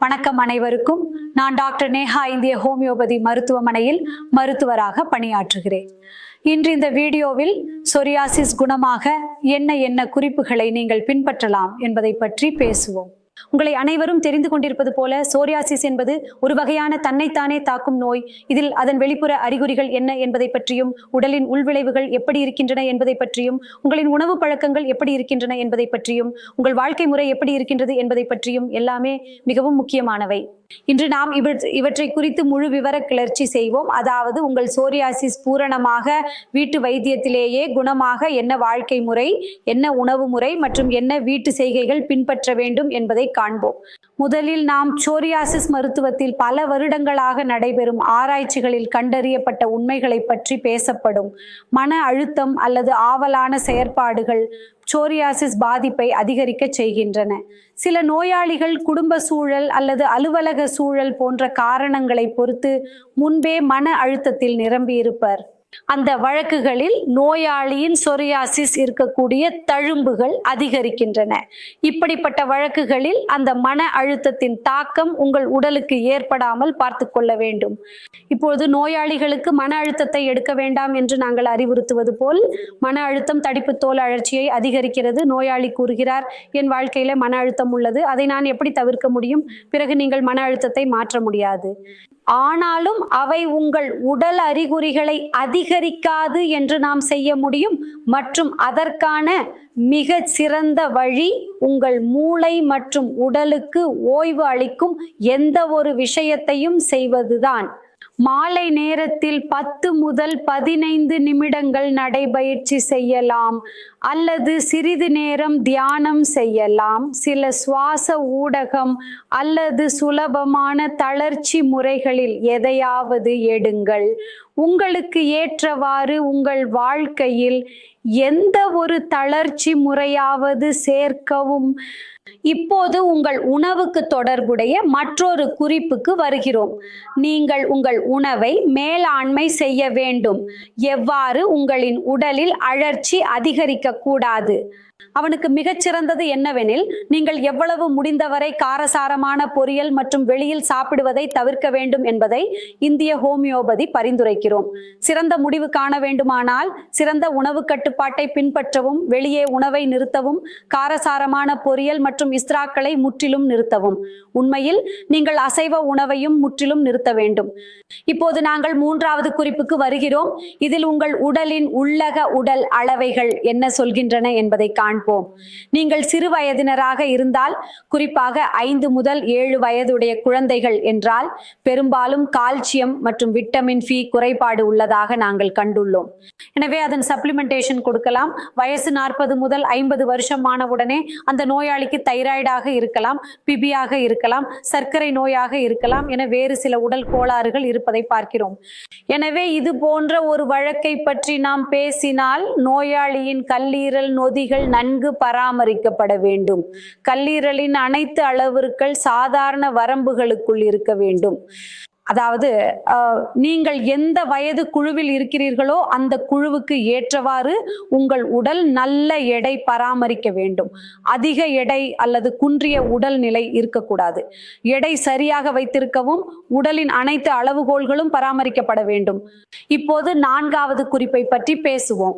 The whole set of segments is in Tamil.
வணக்கம் அனைவருக்கும். நான் டாக்டர் நேஹா இந்திய ஹோமியோபதி மருத்துவமனையில் மருத்துவராக பணியாற்றுகிறேன். இன்று இந்த வீடியோவில் சொரியாசிஸ் குணமாக என்ன என்ன குறிப்புகளை நீங்கள் பின்பற்றலாம் என்பதை பற்றி பேசுவோம். உங்களை அனைவரும் தெரிந்து கொண்டிருப்பது போல சோரியாசிஸ் என்பது ஒரு வகையான தன்னைத்தானே தாக்கும் நோய். இதில் அதன் வெளிப்புற அறிகுறிகள் என்ன என்பதை பற்றியும் உடலின் உள்விளைவுகள் எப்படி இருக்கின்றன என்பதை பற்றியும் உங்களின் உணவு பழக்கங்கள் எப்படி இருக்கின்றன என்பதை பற்றியும் உங்கள் வாழ்க்கை முறை எப்படி இருக்கின்றது என்பதை பற்றியும் எல்லாமே மிகவும் முக்கியமானவை. இன்று நாம் இவற்றை குறித்து முழு விவர கிளர்ச்சி செய்வோம். அதாவது உங்கள் சோரியாசிஸ் பூரணமாக வீட்டு வைத்தியத்திலேயே குணமாக என்ன வாழ்க்கை முறை என்ன உணவு முறை மற்றும் என்ன வீட்டு செய்கைகள் பின்பற்ற வேண்டும் என்பதை காண்போம். முதலில் நாம் சோரியாசிஸ் மருத்துவத்தில் பல வருடங்களாக நடைபெறும் ஆராய்ச்சிகளில் கண்டறியப்பட்ட உண்மைகளை பற்றி பேசப்படும். மன அழுத்தம் அல்லது ஆவலான செயற்பாடுகள் சோரியாசிஸ் பாதிப்பை அதிகரிக்க செய்கின்றன. சில நோயாளிகள் குடும்ப சூழல் அல்லது அலுவலக சூழல் போன்ற காரணங்களை பொறுத்து முன்பே மன அழுத்தத்தில் நிரம்பியிருப்பர். அந்த வழக்குகளில் நோயாளியின் சொரியாசிஸ் இருக்கக்கூடிய தழும்புகள் அதிகரிக்கின்றன. இப்படிப்பட்ட வழக்குகளில் அந்த மன அழுத்தத்தின் தாக்கம் உங்கள் உடலுக்கு ஏற்படாமல் பார்த்து கொள்ள வேண்டும். இப்பொழுது நோயாளிகளுக்கு மன அழுத்தத்தை எடுக்க வேண்டாம் என்று நாங்கள் அறிவுறுத்துவது போல் மன அழுத்தம் தடிப்பு தோல் அழற்சியை அதிகரிக்கிறது நோயாளி கூறுகிறார். என் வாழ்க்கையில மன அழுத்தம் உள்ளது. அதை நான் எப்படி தவிர்க்க முடியும்? பிறகு நீங்கள் மன அழுத்தத்தை மாற்ற முடியாது. ஆனாலும் அவை உங்கள் உடல் அறிகுறிகளை அதிகரிக்காது என்று நாம் செய்ய முடியும். மற்றும் அதற்கான மிக சிறந்த வழி உங்கள் மூளை மற்றும் உடலுக்கு ஓய்வு அளிக்கும் எந்த ஒரு விஷயத்தையும் செய்வதுதான். மாலை நேரத்தில் பத்து முதல் பதினைந்து நிமிடங்கள் நடைபயிற்சி செய்யலாம். அல்லது சிறிது நேரம் தியானம் செய்யலாம். சில சுவாச ஊடகம் அல்லது சுலபமான தளர்ச்சி முறைகளில் எதையாவது எடுங்கள். உங்களுக்கு ஏற்றவாறு உங்கள் வாழ்க்கையில் எந்த ஒரு தளர்ச்சி முறையாவது சேர்க்கவும். இப்போது உங்கள் உணவுக்கு தொடர்புடைய மற்றொரு குறிப்புக்கு வருகிறோம். நீங்கள் உங்கள் உணவை மேலாண்மை செய்ய வேண்டும். எவ்வாறு? உங்களின் உடலில் அழற்சி அதிகரிக்க கூடாது. அவனுக்கு மிகச்சிறந்தது என்னவெனில் நீங்கள் எவ்வளவு முடிந்தவரை காரசாரமான பொரியல் மற்றும் வெளியில் சாப்பிடுவதை தவிர்க்க வேண்டும் என்பதை இந்திய ஹோமியோபதி பரிந்துரைக்கிறோம். சிறந்த முடிவு காண வேண்டுமானால் சிறந்த உணவு கட்டுப்பாட்டை பின்பற்றவும் வெளியே உணவை நிறுத்தவும் காரசாரமான பொரியல் மற்றும் இஸ்ராக்களை முற்றிலும் நிறுத்தவும். உண்மையில் நீங்கள் அசைவ உணவையும் முற்றிலும் நிறுத்த வேண்டும். இப்போது நாங்கள் மூன்றாவது குறிப்புக்கு வருகிறோம். இதில் உங்கள் உடலின் உள்ளக உடல் அளவைகள் என்ன சொல்கின்றன என்பதை காண்போம். நீங்கள் சிறு வயதினராக இருந்தால் குறிப்பாக ஐந்து முதல் ஏழு வயதுடைய குழந்தைகள் என்றால் பெரும்பாலும் கால்சியம் மற்றும் விட்டமின் பி குறைபாடு உள்ளதாக நாங்கள் கண்டுள்ளோம். எனவே அதன் சப்ளிமெண்டேஷன் கொடுக்கலாம். வயசு நாற்பது முதல் ஐம்பது வருஷமான உடனே அந்த நோயாளிக்கு தைராய்டாக இருக்கலாம் பிபியாக இருக்கலாம் சர்க்கரை நோயாக இருக்கலாம் என வேறு சில உடல் கோளாறுகள் இருப்பதை பார்க்கிறோம். எனவே இது போன்ற ஒரு வழக்கை பற்றி நாம் பேசினால் நோயாளியின் கல்லீரல் நொதிகள் நன்மை நன்கு பராமரிக்கப்பட வேண்டும்? கல்லீரலின் அனைத்து அளவுருக்கள் சாதாரண வரம்புகளுக்குள் இருக்க வேண்டும். அதாவது நீங்கள் எந்த வயது குழுவில் இருக்கிறீர்களோ அந்த குழுவுக்கு ஏற்றவாறு உங்கள் உடல் நல்ல எடை பராமரிக்க வேண்டும். அதிக எடை அல்லது குன்றிய உடல் நிலை இருக்கக்கூடாது. எடை சரியாக வைத்திருக்கவும் உடலின் அனைத்து அளவுகோல்களும் பராமரிக்கப்பட வேண்டும். இப்போது நான்காவது குறிப்பை பற்றி பேசுவோம்.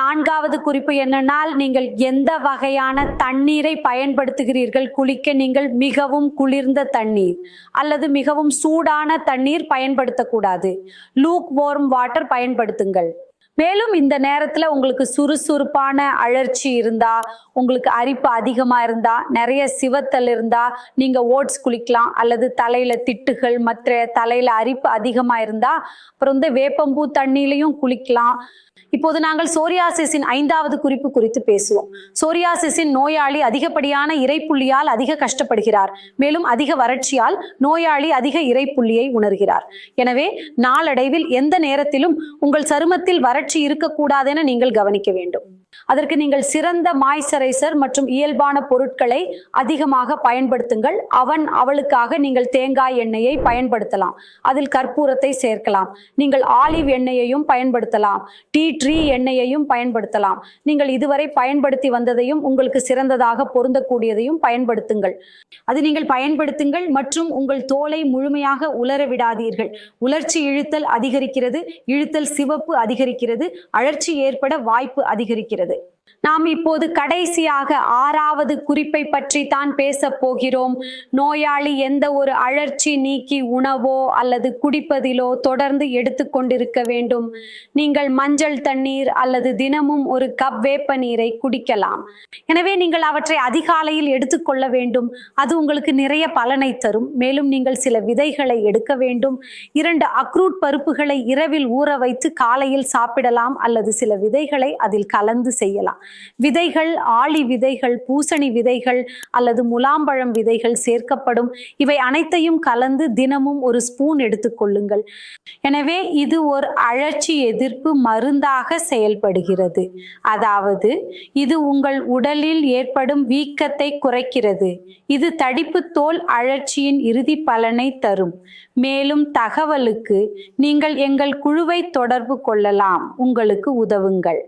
நான்காவது குறிப்பு என்னென்னால் நீங்கள் எந்த வகையான தண்ணீரை பயன்படுத்துகிறீர்கள்? குளிக்க நீங்கள் மிகவும் குளிர்ந்த தண்ணீர் அல்லது மிகவும் சூடான தண்ணீர் பயன்படுத்தக்கூடாது. லூக் வார்ம் வாட்டர் பயன்படுத்துங்கள். மேலும் இந்த நேரத்துல உங்களுக்கு சுறுசுறுப்பான அழற்சி இருந்தா உங்களுக்கு அரிப்பு அதிகமா இருந்தா நிறைய சிவத்தல் இருந்தா நீங்க ஓட்ஸ் குளிக்கலாம் அல்லது தலையில திட்டுகள் மற்ற தலையில அரிப்பு அதிகமா இருந்தா அப்புறம் வந்து வேப்பம்பூ தண்ணியிலையும் குளிக்கலாம். இப்போது நாங்கள் சோரியாசிஸின் ஐந்தாவது குறிப்பு குறித்து பேசுவோம். சோரியாசிஸின் நோயாளி அதிகப்படியான இறைப்புள்ளியால் அதிக கஷ்டப்படுகிறார். மேலும் அதிக வறட்சியால் நோயாளி அதிக இறைப்புள்ளியை உணர்கிறார். எனவே நாளடைவில் எந்த நேரத்திலும் உங்கள் சருமத்தில் வறட்சி இருக்கக்கூடாதென நீங்கள் கவனிக்க வேண்டும். அதற்கு நீங்கள் சிறந்த மாய்ஸ்சரைசர் மற்றும் இயல்பான பொருட்களை அதிகமாக பயன்படுத்துங்கள். அவன் அவளுக்காக நீங்கள் தேங்காய் எண்ணெயை பயன்படுத்தலாம். அதில் கற்பூரத்தை சேர்க்கலாம். நீங்கள் ஆலிவ் எண்ணெயையும் பயன்படுத்தலாம். டீ ட்ரீ எண்ணெயையும் பயன்படுத்தலாம். நீங்கள் இதுவரை பயன்படுத்தி வந்ததையும் உங்களுக்கு சிறந்ததாக பொருந்தக்கூடியதையும் பயன்படுத்துங்கள். அது நீங்கள் பயன்படுத்துங்கள் மற்றும் உங்கள் தோலை முழுமையாக உலர விடாதீர்கள். உலர்ச்சி இழுத்தல் அதிகரிக்கிறது. இழுத்தல் சிவப்பு அதிகரிக்கிறது. அழற்சி ஏற்பட வாய்ப்பு அதிகரிக்கிறது. வருகிறது நாம் இப்போது கடைசியாக ஆறாவது குறிப்பை பற்றி தான் பேச போகிறோம். நோயாளி எந்த ஒரு அழற்சி நீக்கி உணவோ அல்லது குடிப்பதிலோ தொடர்ந்து எடுத்துக்கொண்டிருக்க வேண்டும். நீங்கள் மஞ்சள் தண்ணீர் அல்லது தினமும் ஒரு கப் வேப்ப நீரை குடிக்கலாம். எனவே நீங்கள் அவற்றை அதிகாலையில் எடுத்துக்கொள்ள வேண்டும். அது உங்களுக்கு நிறைய பலனை தரும். மேலும் நீங்கள் சில விதைகளை எடுக்க வேண்டும். இரண்டு அக்ரூட் பருப்புகளை இரவில் ஊற வைத்து காலையில் சாப்பிடலாம் அல்லது சில விதைகளை அதில் கலந்து செய்யலாம். விதைகள் ஆளி விதைகள் பூசணி விதைகள் அல்லது முலாம்பழம் விதைகள் சேர்க்கப்படும். இவை அனைத்தையும் கலந்து தினமும் ஒரு ஸ்பூன் எடுத்துக்கொள்ளுங்கள் எனவே இது ஒரு அழற்சி எதிர்ப்பு மருந்தாக செயல்படுகிறது. அதாவது இது உங்கள் உடலில் ஏற்படும் வீக்கத்தை குறைக்கிறது. இது தடிப்பு தோல் அழற்சியின் இறுதி பலனை தரும். மேலும் தகவலுக்கு நீங்கள் எங்கள் குழுவை தொடர்பு கொள்ளலாம். உங்களுக்கு உதவுங்கள்.